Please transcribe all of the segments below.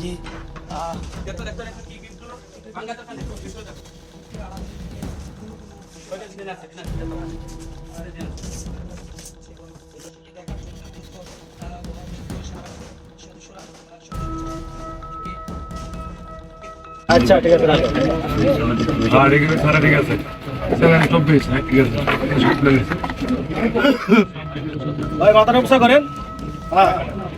জি। আচ্ছা ঠিক আছে আর এখানে সারা ঠিক আছে। সেভেন চব্বিশ হ্যাঁ ঠিক আছে। ভাই মাথাটা উপসা করেন। হ্যাঁ।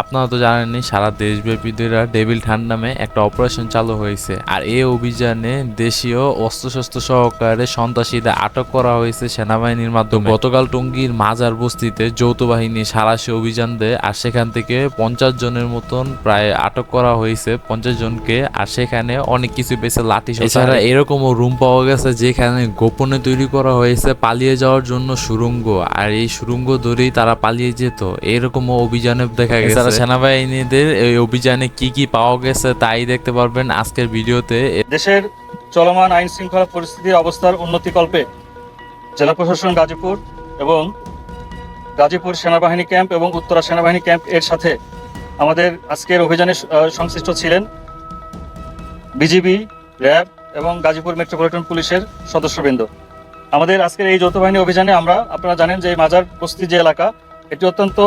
আপনারা তো জানেনই সারা দেশব্যাপী ধরে ডেভিল ঠান্ড নামে একটা অপারেশন চালু হয়েছে। আর এই অভিযানে দেশীয় অস্ত্রশস্ত্র সহকারে সন্ত্রাসীদের আটক করা হয়েছে সেনাবাহিনীর মাধ্যমে। গতকাল টঙ্গীর মাজার বস্তিতে যৌথ বাহিনী সারাশি অভিযান দেয় আর সেখান থেকে পঞ্চাশ জনের মতন প্রায় আটক করা হয়েছে। পঞ্চাশ জনকে আর সেখানে অনেক কিছু পেয়েছে লাঠি এছাড়া এরকমও রুম পাওয়া গেছে যেখানে গোপনে তৈরি করা হয়েছে পালিয়ে যাওয়ার জন্য সুড়ঙ্গ আর এই সুড়ঙ্গ ধরেই তারা পালিয়ে যেত। এরকমও অভিযানে দেখা গেছে। সেনাবাহিনীদের এই অভিযানে কি কি পাওয়া গেছে তাই দেখতে পারবেন আজকের ভিডিওতে। দেশের চলমান আইন শৃঙ্খলা পরিস্থিতির অবস্থার উন্নতিকল্পে জেলা প্রশাসন গাজীপুর এবং গাজীপুর সেনাবাহিনী ক্যাম্প এবং উত্তরা সেনাবাহিনী ক্যাম্প এর সাথে আমাদের আজকের অভিযানে সংশ্লিষ্ট ছিলেন বিজিবি র্যাব এবং গাজীপুর মেট্রোপলিটন পুলিশের সদস্যবৃন্দ। আমাদের আজকের এই যৌথ বাহিনী অভিযানে আমরা আপনারা জানেন যে এই মাজার বস্তি যে এলাকা এটি অত্যন্ত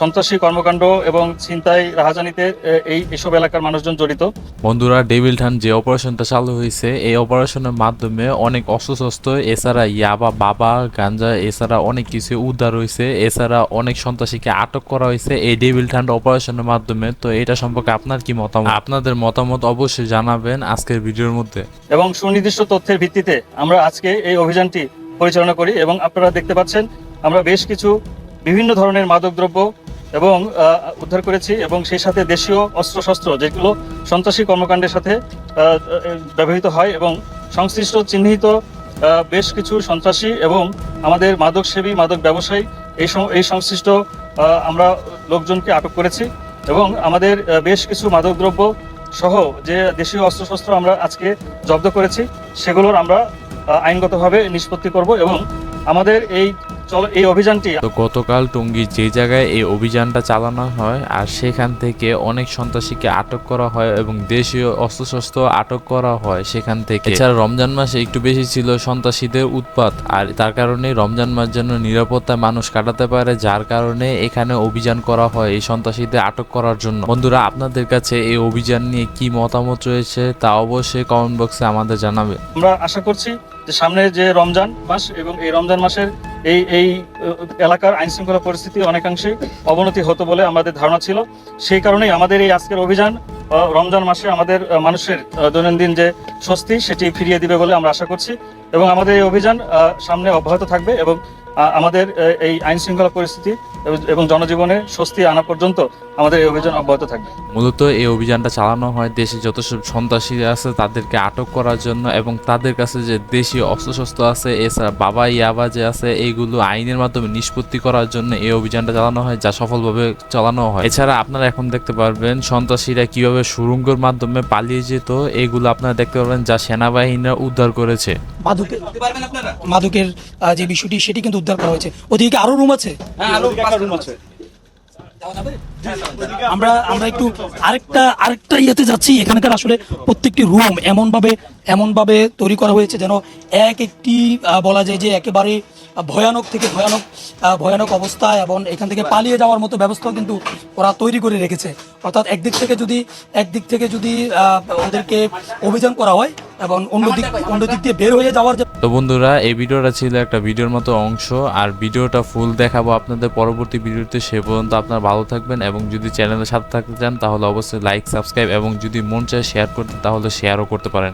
সন্ত্রাসী কর্মকাণ্ড এবং ছিনতাই রাহাজানিতে এই এসব এলাকার মানুষজন জড়িত। বন্ধুরা ডেভিল ঠান যে অপারেশনটা চালু হয়েছে এই অপারেশনের মাধ্যমে অনেক অস্ত্রশস্ত্র এছাড়া ইয়াবা বাবা গাঞ্জা এছাড়া অনেক কিছু উদ্ধার হয়েছে এছাড়া অনেক সন্ত্রাসীকে আটক করা হয়েছে এই ডেভিল ঠান্ড অপারেশনের মাধ্যমে। তো এটা সম্পর্কে আপনার কি মতামত? আপনাদের মতামত অবশ্যই জানাবেন আজকের ভিডিওর মধ্যে। এবং সুনির্দিষ্ট তথ্যের ভিত্তিতে আমরা আজকে এই অভিযানটি পরিচালনা করি এবং আপনারা দেখতে পাচ্ছেন আমরা বেশ কিছু বিভিন্ন ধরনের মাদকদ্রব্য এবং উদ্ধার করেছি এবং সেই সাথে দেশীয় অস্ত্রশস্ত্র যেগুলো সন্ত্রাসী কর্মকাণ্ডের সাথে ব্যবহৃত হয় এবং সংশ্লিষ্ট চিহ্নিত বেশ কিছু সন্ত্রাসী এবং আমাদের মাদকসেবী, মাদক ব্যবসায়ী এই এই সংশ্লিষ্ট আমরা লোকজনকে আটক করেছি এবং আমাদের বেশ কিছু মাদকদ্রব্য সহ যে দেশীয় অস্ত্রশস্ত্র আমরা আজকে জব্দ করেছি, সেগুলোর আমরা আইনগতভাবে নিষ্পত্তি করব এবং আমাদের এই চল এই অভিযানটি তো গতকাল টঙ্গী যে জায়গায় এই অভিযানটা চালানো হয় আর সেখান থেকে অনেক সন্ত্রাসীকে আটক করা হয় এবং দেশীয় অস্ত্রশস্ত্র আটক করা হয় সেখান থেকে। এছাড়া রমজান মাসে একটু বেশি ছিল সন্ত্রাসীদের উৎপাত আর তার কারণে রমজান মাস যেন নিরাপত্তায় মানুষ কাটাতে পারে যার কারণে এখানে অভিযান করা হয় এই সন্ত্রাসীদের আটক করার জন্য। বন্ধুরা আপনাদের কাছে এই অভিযান নিয়ে কি মতামত রয়েছে তা অবশ্যই কমেন্ট বক্সে আমাদের জানাবে আমরা আশা করছি যে সামনে যে রমজান মাস এবং এই রমজান মাসের এই এই এলাকার আইন শৃঙ্খলা পরিস্থিতি অনেকাংশে অবনতি হতো বলে আমাদের ধারণা ছিল। সেই কারণেই আমাদের এই আজকের অভিযান রমজান মাসে আমাদের মানুষের দৈনন্দিন যে স্বস্তি, সেটি ফিরিয়ে দিবে বলে আমরা আশা করছি। এবং আমাদের এই অভিযান সামনে অব্যাহত থাকবে এবং আমাদের এই আইন শৃঙ্খলা পরিস্থিতি এবং- জনজীবনে স্বস্তি আনা পর্যন্ত আমাদের এই অভিযান অব্যাহত থাকবে। মূলত এই অভিযানটা চালানো হয় দেশে যত সব সন্ত্রাসী আছে তাদেরকে আটক করার জন্য এবং তাদের কাছে যে দেশীয় অস্ত্রশস্ত্র আছে এছাড়া বাবা ইয়াবা যে আছে এইগুলো আইনের মাধ্যমে নিষ্পত্তি করার জন্য এই অভিযানটা চালানো হয় যা সফলভাবে চালানো হয়। এছাড়া আপনারা এখন দেখতে পারবেন সন্ত্রাসীরা কীভাবে সুরঙ্গের মাধ্যমে পালিয়ে যেত এগুলো আপনারা দেখতে পারবেন যা সেনাবাহিনীরা উদ্ধার করেছে। মাদকের মাদকের যে বিষয়টি সেটি কিন্তু উদ্ধার করা হয়েছে। ওদিকে আরও রুম আছে। আমরা আমরা একটু আরেকটা আরেকটা ইয়েতে যাচ্ছি। এখানকার আসলে প্রত্যেকটি রুম এমন ভাবে এমন ভাবে তৈরি করা হয়েছে যেন এক একটি বলা যায় যে একেবারে ভয়ানক থেকে ভয়ানক ভয়ানক অবস্থা এবং এখান থেকে পালিয়ে যাওয়ার মতো ব্যবস্থাও কিন্তু ওরা তৈরি করে রেখেছে। অর্থাৎ একদিক থেকে যদি একদিক থেকে যদি আহ, ওদেরকে অভিযান করা হয় এবং অন্য দিক অন্য দিক দিয়ে বের হয়ে যাওয়ার যে তো বন্ধুরা, এই ভিডিওটা ছিল একটা ভিডিওর মতো অংশ। আর ভিডিওটা ফুল দেখাবো আপনাদের পরবর্তী ভিডিওতে। সে পর্যন্ত আপনারা ভালো থাকবেন এবং যদি চ্যানেলের সাথে থাকতে চান, তাহলে অবশ্যই লাইক সাবস্ক্রাইব এবং যদি মন চায় শেয়ার করতে, তাহলে শেয়ারও করতে পারেন।